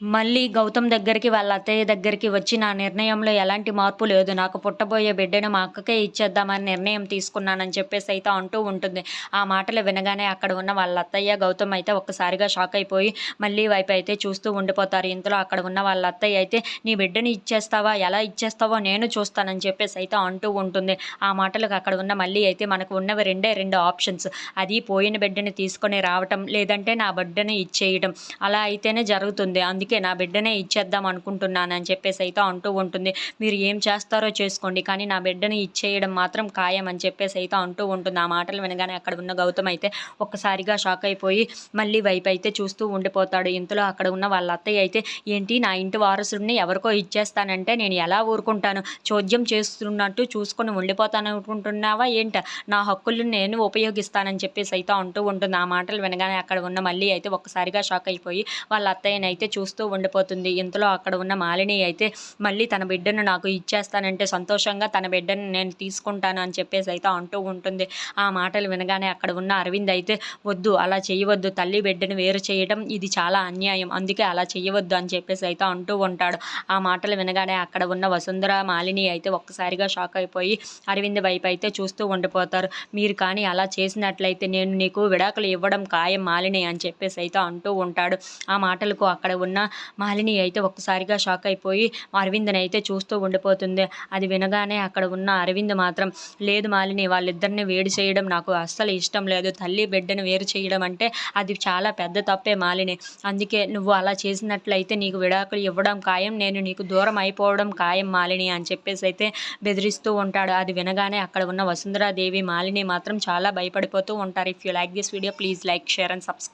మళ్ళీ గౌతమ్ దగ్గరికి వాళ్ళ అత్తయ్య దగ్గరికి వచ్చి నా నిర్ణయంలో ఎలాంటి మార్పు లేదు. నాకు పుట్టబోయే బిడ్డను మా అక్కకే ఇచ్చేద్దామని నిర్ణయం తీసుకున్నానని చెప్పేసి అయితే అంటూ ఉంటుంది. ఆ మాటలు వినగానే అక్కడ ఉన్న వాళ్ళ అత్తయ్య గౌతమ్ అయితే ఒక్కసారిగా షాక్ అయిపోయి మళ్ళీ వైపు అయితే చూస్తూ ఉండిపోతారు. ఇంతలో అక్కడ ఉన్న వాళ్ళ అత్తయ్య అయితే నీ బిడ్డని ఇచ్చేస్తావా? ఎలా ఇచ్చేస్తావో నేను చూస్తానని చెప్పేసి అయితే అంటూ ఉంటుంది. ఆ మాటలకు అక్కడ ఉన్న మళ్ళీ అయితే మనకు ఉన్నవి రెండే రెండు ఆప్షన్స్. అది పోయిన బిడ్డని తీసుకొని రావటం లేదంటే నా బిడ్డని ఇచ్చేయడం అలా అయితేనే జరుగుతుంది. అందుకే నా బిడ్డనే ఇచ్చేద్దాం అనుకుంటున్నాను అని చెప్పేసి అయితే అంటూ ఉంటుంది. మీరు ఏం చేస్తారో చేసుకోండి. కానీ నా బిడ్డని ఇచ్చేయడం మాత్రం ఖాయం అని చెప్పేసి అయితే అంటూ ఉంటుంది. ఆ మాటలు వినగానే అక్కడ ఉన్న గౌతమ్ అయితే ఒక్కసారిగా షాక్ అయిపోయి మళ్ళీ వైపు అయితే చూస్తూ ఉండిపోతాడు. ఇంతలో అక్కడ ఉన్న వాళ్ళ అత్తయ్య అయితే ఏంటి నా ఇంటి వారసుడిని ఎవరికో ఇచ్చేస్తానంటే నేను ఎలా ఊరుకుంటాను? చోద్యం చేస్తున్నట్టు చూసుకొని ఉండిపోతాను అనుకుంటున్నావా? ఏంట? నా హక్కులను నేను ఉపయోగిస్తానని చెప్పేసి అయితే అంటూ ఉంటుంది. ఆ మాటలు వినగానే అక్కడ ఉన్న మళ్ళీ అయితే ఒక్కసారిగా షాక్ అయిపోయి వాళ్ళ అత్తయ్యని అయితే చూస్తూ ఉండిపోతుంది. ఇంతలో అక్కడ ఉన్న మాలిని అయితే మళ్ళీ తన బిడ్డను నాకు ఇచ్చేస్తానంటే సంతోషంగా తన బిడ్డను నేను తీసుకుంటాను అని చెప్పేసి అయితే అంటూ ఉంటుంది. ఆ మాటలు వినగానే అక్కడ ఉన్న అరవింద్ అయితే వద్దు అలా చేయవద్దు తల్లి బిడ్డను వేరు చేయడం ఇది చాలా అన్యాయం అందుకే అలా చేయవద్దు అని చెప్పేసి అయితే అంటూ ఉంటాడు. ఆ మాటలు వినగానే అక్కడ ఉన్న వసుంధర మాలిని అయితే ఒక్కసారిగా షాక్ అయిపోయి అరవింద్ వైపు అయితే చూస్తూ ఉండిపోతారు. మీరు కానీ అలా చేసినట్లయితే నేను నీకు విడాకులు ఇవ్వడం ఖాయం మాలిని అని చెప్పేసి అయితే అంటూ ఉంటాడు. ఆ మాటలకు అక్కడ ఉన్న మాలిని అయితే ఒక్కసారిగా షాక్ అయిపోయి అరవింద్ని అయితే చూస్తూ ఉండిపోతుంది. అది వినగానే అక్కడ ఉన్న అరవింద్ మాత్రం లేదు మాలిని వాళ్ళిద్దరిని వేడి చేయడం నాకు అస్సలు ఇష్టం లేదు. తల్లి బిడ్డను వేరు చేయడం అంటే అది చాలా పెద్ద తప్పే మాలిని. అందుకే నువ్వు అలా చేసినట్లయితే నీకు విడాకులు ఇవ్వడం ఖాయం. నేను నీకు దూరం అయిపోవడం ఖాయం మాలిని అని చెప్పేసి అయితే బెదిరిస్తూ ఉంటాడు. అది వినగానే అక్కడ ఉన్న వసుంధరాదేవి మాలిని మాత్రం చాలా భయపడిపోతూ ఉంటారు. If you like this video please like share and subscribe